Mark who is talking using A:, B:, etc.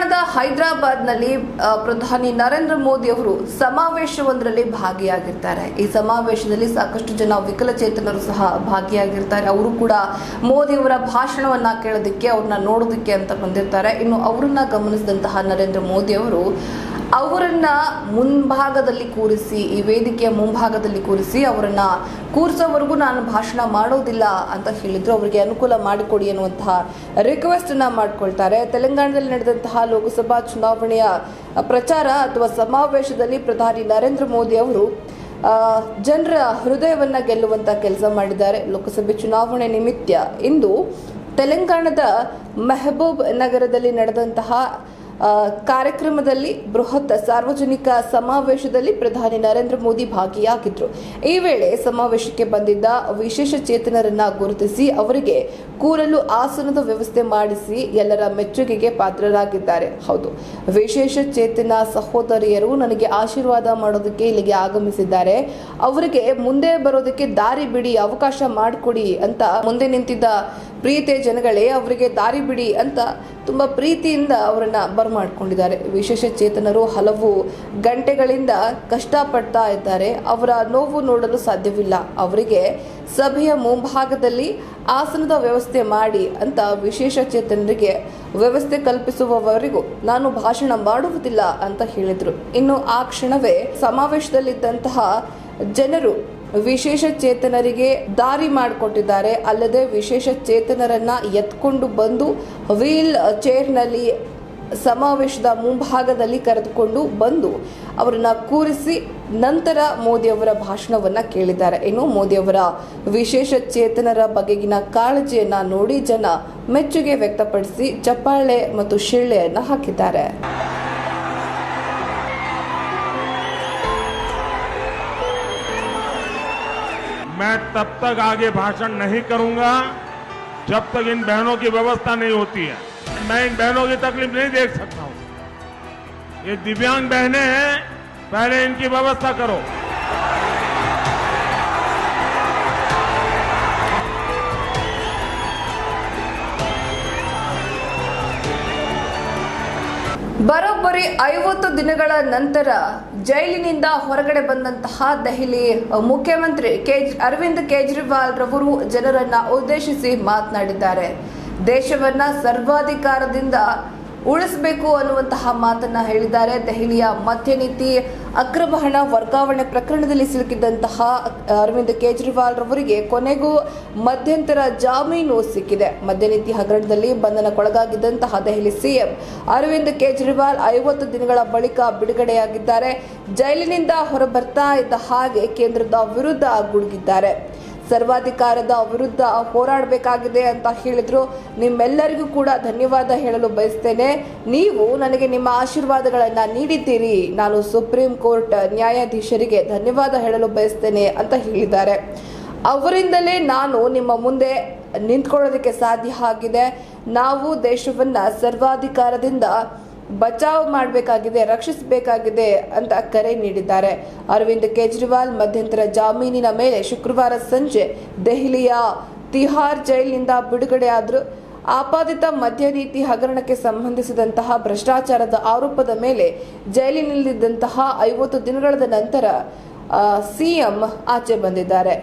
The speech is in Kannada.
A: ತೆಲಂಗಾಣದ ಹೈದರಾಬಾದ್ನಲ್ಲಿ ಪ್ರಧಾನಿ ನರೇಂದ್ರ ಮೋದಿ ಅವರು ಸಮಾವೇಶವೊಂದರಲ್ಲಿ ಭಾಗಿಯಾಗಿರ್ತಾರೆ. ಈ ಸಮಾವೇಶದಲ್ಲಿ ಸಾಕಷ್ಟು ಜನ ವಿಕಲಚೇತನರು ಸಹ ಭಾಗಿಯಾಗಿರ್ತಾರೆ. ಅವರು ಕೂಡ ಮೋದಿ ಅವರ ಭಾಷಣವನ್ನ ಕೇಳೋದಕ್ಕೆ, ಅವ್ರನ್ನ ನೋಡೋದಕ್ಕೆ ಅಂತ ಬಂದಿರ್ತಾರೆ. ಇನ್ನು ಅವರನ್ನ ಗಮನಿಸಿದಂತಹ ನರೇಂದ್ರ ಮೋದಿ ಅವರು ಅವರನ್ನ ಮುಂಭಾಗದಲ್ಲಿ ಕೂರಿಸಿ, ಈ ವೇದಿಕೆಯ ಮುಂಭಾಗದಲ್ಲಿ ಕೂರಿಸಿ ಅವರನ್ನ ಕೂರಿಸೋವರೆಗೂ ನಾನು ಭಾಷಣ ಮಾಡೋದಿಲ್ಲ ಅಂತ ಹೇಳಿದ್ರು. ಅವರಿಗೆ ಅನುಕೂಲ ಮಾಡಿಕೊಡಿ ಅನ್ನುವಂತಹ ರಿಕ್ವೆಸ್ಟ್ ಮಾಡಿಕೊಳ್ತಾರೆ. ತೆಲಂಗಾಣದಲ್ಲಿ ನಡೆದಂತಹ ಲೋಕಸಭಾ ಚುನಾವಣೆಯ ಪ್ರಚಾರ ಅಥವಾ ಸಮಾವೇಶದಲ್ಲಿ ಪ್ರಧಾನಿ ನರೇಂದ್ರ ಮೋದಿ ಅವರು ಜನರ ಹೃದಯವನ್ನ ಗೆಲ್ಲುವಂತ ಕೆಲಸ ಮಾಡಿದ್ದಾರೆ. ಲೋಕಸಭೆ ಚುನಾವಣೆ ನಿಮಿತ್ತ ಇಂದು ತೆಲಂಗಾಣದ ಮೆಹಬೂಬ್ ನಗರದಲ್ಲಿ ನಡೆದಂತಹ ಕಾರ್ಯಕ್ರಮದಲ್ಲಿ ಬೃಹತ್ ಸಾರ್ವಜನಿಕ ಸಮಾವೇಶದಲ್ಲಿ ಪ್ರಧಾನಿ ನರೇಂದ್ರ ಮೋದಿ ಭಾಗಿಯಾಗಿದ್ರು. ಈ ವೇಳೆ ಸಮಾವೇಶಕ್ಕೆ ಬಂದಿದ್ದ ವಿಶೇಷ ಚೇತನರನ್ನ ಗುರುತಿಸಿ ಅವರಿಗೆ ಕೂರಲು ಆಸನದ ವ್ಯವಸ್ಥೆ ಮಾಡಿಸಿ ಎಲ್ಲರ ಮೆಚ್ಚುಗೆಗೆ ಪಾತ್ರರಾಗಿದ್ದಾರೆ. ಹೌದು, ವಿಶೇಷ ಚೇತನ ಸಹೋದರಿಯರು ನನಗೆ ಆಶೀರ್ವಾದ ಮಾಡೋದಕ್ಕೆ ಇಲ್ಲಿಗೆ ಆಗಮಿಸಿದ್ದಾರೆ. ಅವರಿಗೆ ಮುಂದೆ ಬರೋದಕ್ಕೆ ದಾರಿ ಬಿಡಿ, ಅವಕಾಶ ಮಾಡಿಕೊಡಿ ಅಂತ ಮುಂದೆ ನಿಂತಿದ್ದ ಪ್ರೀತಿಯ ಜನಗಳೇ, ಅವರಿಗೆ ದಾರಿ ಬಿಡಿ ಅಂತ ತುಂಬ ಪ್ರೀತಿಯಿಂದ ಅವರನ್ನ ಬರಮಾಡ್ಕೊಂಡಿದ್ದಾರೆ. ವಿಶೇಷ ಚೇತನರು ಹಲವು ಗಂಟೆಗಳಿಂದ ಕಷ್ಟಪಡ್ತಾ ಇದ್ದಾರೆ. ಅವರ ನೋವು ನೋಡಲು ಸಾಧ್ಯವಿಲ್ಲ. ಅವರಿಗೆ ಸಭೆಯ ಮುಂಭಾಗದಲ್ಲಿ ಆಸನದ ವ್ಯವಸ್ಥೆ ಮಾಡಿ ಅಂತ ವಿಶೇಷ ಚೇತನರಿಗೆ ವ್ಯವಸ್ಥೆ ಕಲ್ಪಿಸುವವರೆಗೂ ನಾನು ಭಾಷಣ ಮಾಡುವುದಿಲ್ಲ ಅಂತ ಹೇಳಿದರು. ಇನ್ನು ಆ ಕ್ಷಣವೇ ಸಮಾವೇಶದಲ್ಲಿದ್ದಂತಹ ಜನರು ವಿಶೇಷ ಚೇತನರಿಗೆ ದಾರಿ ಮಾಡಿಕೊಟ್ಟಿದ್ದಾರೆ. ಅಲ್ಲದೆ ವಿಶೇಷ ಚೇತನರನ್ನ ಎತ್ಕೊಂಡು ಬಂದು ವೀಲ್ ಚೇರ್ನಲ್ಲಿ ಸಮಾವೇಶದ ಮುಂಭಾಗದಲ್ಲಿ ಕರೆದುಕೊಂಡು ಬಂದು ಅವರನ್ನ ಕೂರಿಸಿ ನಂತರ ಮೋದಿಯವರ ಭಾಷಣವನ್ನ ಕೇಳಿದ್ದಾರೆ. ಇನ್ನು ಮೋದಿಯವರ ವಿಶೇಷ ಚೇತನರ ಬಗೆಗಿನ ಕಾಳಜಿಯನ್ನ ನೋಡಿ ಜನ ಮೆಚ್ಚುಗೆ ವ್ಯಕ್ತಪಡಿಸಿ ಚಪ್ಪಾಳೆ ಮತ್ತು ಶಿಳ್ಳೆಯನ್ನ ಹಾಕಿದ್ದಾರೆ.
B: मैं तब तक आगे भाषण नहीं करूँगा जब तक इन बहनों की व्यवस्था नहीं होती है। मैं इन बहनों की तकलीफ़ नहीं देख सकता हूँ। ये दिव्यांग बहनें हैं, पहले इनकी व्यवस्था करो।
A: ಬರೋಬ್ಬರಿ ಐವತ್ತು ದಿನಗಳ ನಂತರ ಜೈಲಿನಿಂದ ಹೊರಗಡೆ ಬಂದಂತಹ ದೆಹಲಿ ಮುಖ್ಯಮಂತ್ರಿ ಕೇಜ್ ಅರವಿಂದ್ ಕೇಜ್ರಿವಾಲ್ ರವರು ಜನರನ್ನ ಉದ್ದೇಶಿಸಿ ಮಾತನಾಡಿದ್ದಾರೆ. ದೇಶವನ್ನ ಸರ್ವಾಧಿಕಾರದಿಂದ ಉಳಿಸಬೇಕು ಅನ್ನುವಂತಹ ಮಾತನ್ನ ಹೇಳಿದ್ದಾರೆ. ದೆಹಲಿಯ ಮದ್ಯ ನೀತಿ ಅಕ್ರಮ ಹಣ ವರ್ಗಾವಣೆ ಪ್ರಕರಣದಲ್ಲಿ ಸಿಲುಕಿದ್ದಂತಹ ಅರವಿಂದ್ ಕೇಜ್ರಿವಾಲ್ ರವರಿಗೆ ಕೊನೆಗೂ ಮಧ್ಯಂತರ ಜಾಮೀನು ಸಿಕ್ಕಿದೆ. ಮದ್ಯ ನೀತಿ ಹಗರಣದಲ್ಲಿ ಬಂಧನಕ್ಕೊಳಗಾಗಿದ್ದಂತಹ ದೆಹಲಿ ಸಿಎಂ ಅರವಿಂದ್ ಕೇಜ್ರಿವಾಲ್ ಐವತ್ತು ದಿನಗಳ ಬಳಿಕ ಬಿಡುಗಡೆಯಾಗಿದ್ದಾರೆ. ಜೈಲಿನಿಂದ ಹೊರಬರ್ತಾ ಇದ್ದ ಹಾಗೆ ಕೇಂದ್ರದ ವಿರುದ್ಧ ಗುಡುಗಿದ್ದಾರೆ. ಸರ್ವಾಧಿಕಾರದ ವಿರುದ್ಧ ಹೋರಾಡಬೇಕಾಗಿದೆ ಅಂತ ಹೇಳಿದ್ರು. ನಿಮ್ಮೆಲ್ಲರಿಗೂ ಕೂಡ ಧನ್ಯವಾದ ಹೇಳಲು ಬಯಸ್ತೇನೆ. ನೀವು ನನಗೆ ನಿಮ್ಮ ಆಶೀರ್ವಾದಗಳನ್ನು ನೀಡಿದ್ದೀರಿ. ನಾನು ಸುಪ್ರೀಂ ಕೋರ್ಟ್ ನ್ಯಾಯಾಧೀಶರಿಗೆ ಧನ್ಯವಾದ ಹೇಳಲು ಬಯಸ್ತೇನೆ ಅಂತ ಹೇಳಿದ್ದಾರೆ. ಅವರಿಂದಲೇ ನಾನು ನಿಮ್ಮ ಮುಂದೆ ನಿಂತ್ಕೊಳ್ಳೋದಕ್ಕೆ ಸಾಧ್ಯ ಆಗಿದೆ. ನಾವು ದೇಶವನ್ನ ಸರ್ವಾಧಿಕಾರದಿಂದ ಬಚಾವ್ ಮಾಡಬೇಕಾಗಿದೆ, ರಕ್ಷಿಸಬೇಕಾಗಿದೆ ಅಂತ ಕರೆ ನೀಡಿದ್ದಾರೆ. ಅರವಿಂದ್ ಕೇಜ್ರಿವಾಲ್ ಮಧ್ಯಂತರ ಜಾಮೀನಿನ ಮೇಲೆ ಶುಕ್ರವಾರ ಸಂಜೆ ದೆಹಲಿಯ ತಿಹಾರ್ ಜೈಲಿನಿಂದ ಬಿಡುಗಡೆಯಾದರು ಆಪಾದಿತ ಮದ್ಯ ನೀತಿ ಹಗರಣಕ್ಕೆ ಸಂಬಂಧಿಸಿದಂತಹ ಭ್ರಷ್ಟಾಚಾರದ ಆರೋಪದ ಮೇಲೆ ಜೈಲಿನಲ್ಲಿದ್ದಂತಹ ಐವತ್ತು ದಿನಗಳ ನಂತರ ಸಿಎಂ ಆಚೆ ಬಂದಿದ್ದಾರೆ.